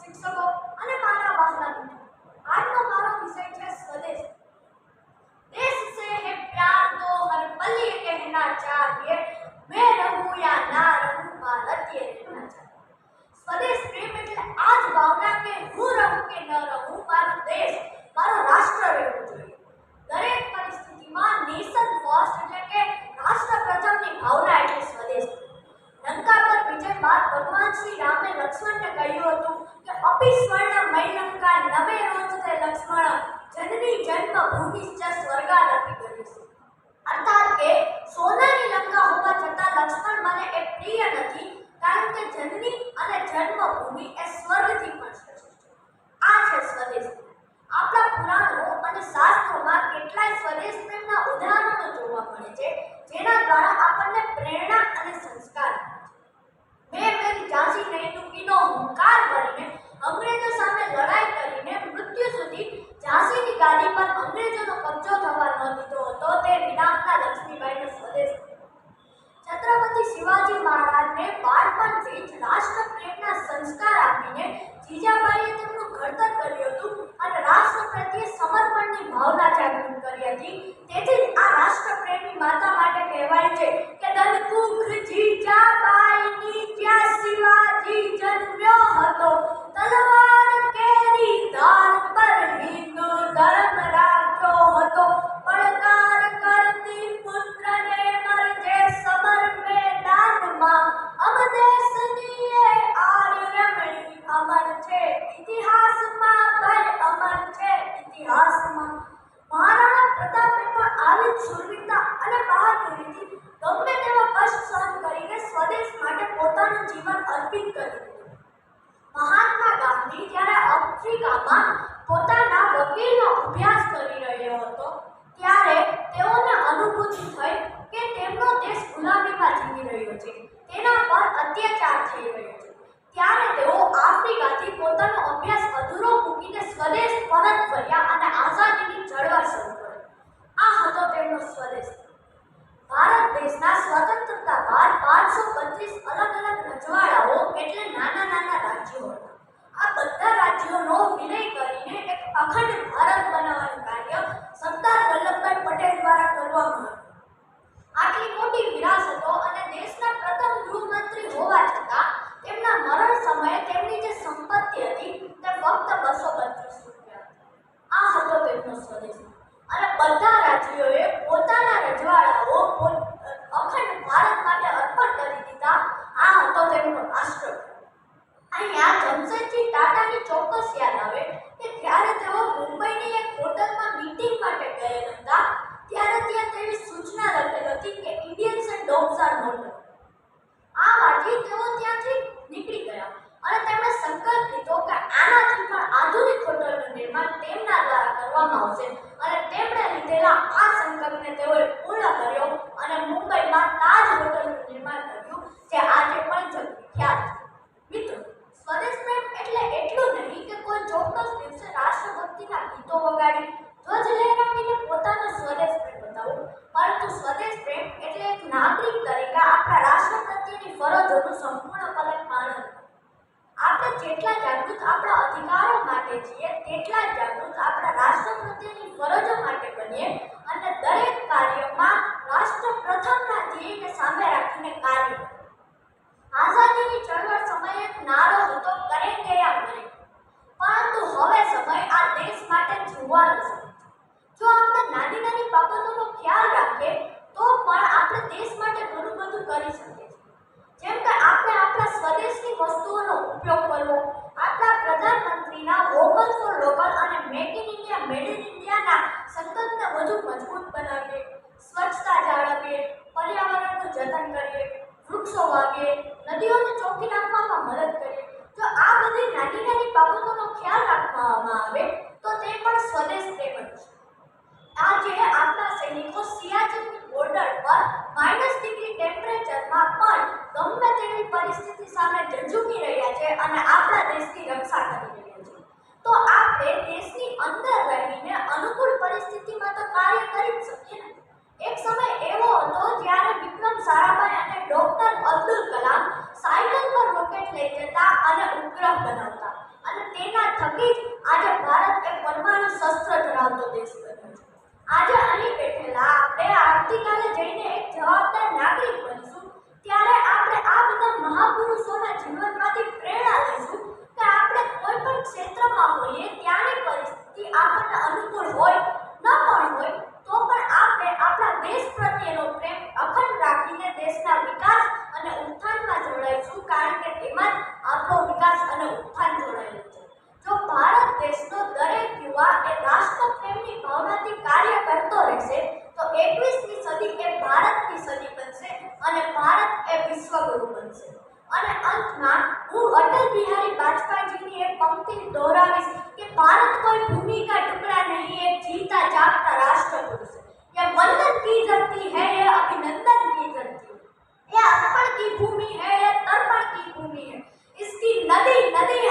શિક્ષકો અને મારા વ્હાલા મિત્રો. આજનો મારો વિષય છે સ્વદેશ. દેશ સે હે પ્યાર તો હર પલ કહેના ચાહીએ જનની જ સ્વર્ગા ચ સ્વર્ગાદપી છે. અર્થાત કે સોનાની લંકા હોવા છતાં લક્ષ્મણ મને એ પ્રિય નથી, કારણ કે જનની અને જન્મભૂમિ એ સ્વર્ગથી પણ શ્રેષ્ઠ છે આ છે સ્વદેશ આપણા પુરાણો અને શાસ્ત્રોમાં કેટલાય સ્વદેશ પ્રેમના ઉદાહરણો જોવા મળે છે જેના દ્વારા આપણને પ્રેરણા અને સંસ્કાર મળે છે મેં મેરી ઝાંસી નહીં ટૂંકીનો હુંકાર કરીને અંગ્રેજો સામે લડાઈ કરીને મૃત્યુ સુધી ઝાંસીની ગાદી પર અંગ્રેજોનો કબજો થવા ન દીધો હતો તે વિનામના લક્ષ્મીબાઈને સ્વદેશ છત્રપતિ શિવાજી મહારાજને બાળપણથી જ રાષ્ટ્ર પ્રેમના સંસ્કાર આપીને જીજાબાઈએ તેમનું ઘડતર કર્યું હતું અને રાષ્ટ્ર પ્રત્યે સમર્પણની ભાવના જાગૃત કરી હતી. તેથી છે. ઇતિહાસમાં ભાઈ અમર છે. ઇતિહાસમાં મહારાણા પ્રતાપે પણ આવી શૂરવીરતા અને બહાદુરીથી ગમે તેવા કષ્ટ સહન કરીને સ્વદેશ માટે પોતાનું જીવન અર્પિત કરી દીધું મહાત્મા ગાંધી જ્યારે આફ્રિકામાં પોતાના વકીલનો અભ્યાસ કરી રહ્યો હતો, ત્યારે તેઓને અનુભૂતિ થઈ કે તેમનો દેશ ગુલામીમાં જીવી રહ્યો છે. તેના પર અત્યાચાર થઈ રહ્યો છે. ત્યારે તેઓ આફ્રિકાથી પોતાનો અભ્યાસ અધૂરો મૂકીને સ્વદેશ પરત ફર્યા અને આઝાદીની ચળવળ શરૂ કરી. આ હતો તેમનો સ્વદેશ. ભારત દેશના સ્વતંત્રતા બાદ પાંચસો બત્રીસ અલગ અલગ રજવાડાઓ એટલે નાના નાના રાજ્યો હતા. આ બધા રાજ્યોનો વિલય કરીને એક અખંડ ભારત બનાવવાનું કાર્ય સરદાર વલ્લભભાઈ પટેલ દ્વારા કરવામાં આવ્યું આટલી મોટી વિરાસતો અને દેશના પ્રથમ ગૃહમંત્રી હોવા છતાં તેમના મરણ સમયે તેમની જે સંપત્તિ હતી તે ફક્ત બસો બત્રીસ રૂપિયા હતી આ હતો તેમનો સ્વદેશ અને બધા રાજ્યોએ પોતાના રજવાડાઓ પો- અખંડ ભારત માટે અર્પણ કરી દીધા આ હતો તેમનો રાષ્ટ્ર અહીંયા જમશેદજી ટાટાની ચોક્કસ યાદ આવે કે જ્યારે તેઓ મુંબઈની એક હોટલમાં મીટિંગ માટે ગયેલ હતા, ત્યારે ત્યાં તેવી સૂચના લખેલ હતી કે Indians and dogs are not આ વાતથી તેઓ ત્યાંથી નીકળી ગયા અને તેમણે સંકલ્પ લીધો કે આનાથી પણ આધુનિક હોટલનું નિર્માણ તેમના દ્વારા કરવામાં આવશે અને તેમણે લીધેલા આ સંકલ્પને તેઓએ પૂર્ણ કર્યો અને મુંબઈમાં તાજ હોટલનું નિર્માણ કર્યું જે આજે પણ જગવિખ્યાત છે મિત્રો સ્વદેશ પ્રેમ એટલે એટલું નહીં કે કોઈ ચોક્કસ દિવસે રાષ્ટ્રભક્તિના ગીતો વગાડી ધ્વજ લહેરાવીને પોતાનો સ્વદેશ પ્રેમ બતાવવો પરંતુ સ્વદેશ પ્રેમ એટલે એક નાગરિક તરીકે આપણા રાષ્ટ્ર પ્રત્યેની ફરજોનું સંપૂર્ણપણે પાલન કરવું. આપણે જેટલા જાગૃત આપણા માટે છીએ તેટલા જાગૃત આપણા રાષ્ટ્ર પ્રત્યેની ફરજો માટે બનીએ અને દરેક કાર્યમાં રાષ્ટ્ર પ્રથમના ધ્યેયને સામે રાખીને કાર્ય. આઝાદીની ચળવળ સમયે એક નારો હતો કરેંગે યા મરેંગે પરંતુ હવે સમય આ દેશ માટે જીવવાનો છે. જો આપણે નાની નાની બાબતોનો ખ્યાલ રાખીએ, તો પણ આપણે દેશ માટે ઘણું બધું કરી શકીએ છીએ. જેમ કે આપણે આપણા સ્વદેશની વસ્તુઓનો ઉપયોગ કરવો આપણા પ્રધાનમંત્રીના વોકલ ફોર લોકલ અને make in India, made in ઇન્ડિયાના સંકલ્પને વધુ મજબૂત બનાવીએ. સ્વચ્છતા જાળવીએ, પર્યાવરણનું જતન કરીએ, વૃક્ષો વાવીએ, નદીઓને ચોખ્ખી રાખવામાં મદદ કરીએ. જો આ બધી નાની નાની બાબતોનો ખ્યાલ રાખવામાં આવે, તો તે પણ સ્વદેશ પ્રેમ જ છે આજે આપણા સૈનિકો સિયાચીનની બોર્ડર પર માઇનસ ડિગ્રી ટેમ્પરેચરમાં પણ ગમે પરિસ્થિતિ સામે ઝઝૂમી રહ્યા છે અને આપણા દેશની રક્ષા કરી રહ્યા છે. તો આપણે દેશની અંદર રહીને અનુકૂળ પરિસ્થિતિમાં તો કાર્ય કરી જ શકીએ ને. એક સમય એવો હતો જ્યારે વિક્રમ સારાભાઈ અને ડોક્ટર અબ્દુલ કલામ સાયકલ પર રોકેટ લઈ જતા અને ઉત્થાન જોડાયેલું છે. જો ભારત દેશનો દરેક યુવા એ રાષ્ટ્રપ્રેમની ભાવનાથી કાર્ય કરતો રહેશે, તો એકવીસમી સદી એ ભારતની સદી બનશે અને ભારત એ વિશ્વગુરુ બનશે. અને અંતમાં, હું અટલ બિહારી વાજપેયીજીની એક પંક્તિ દોહરાવીશ કે ભારત કોઈ ભૂમિકા ટુકડા નહીં એક જીતા જાગતા રાષ્ટ્ર પુરુષ ये वंदन કી धरती હૈ ये अभिनंदन की धरती અર્પણ કી ભૂમિ હૈ है કી ભૂમિ હૈ. ઈસકી નદી નદી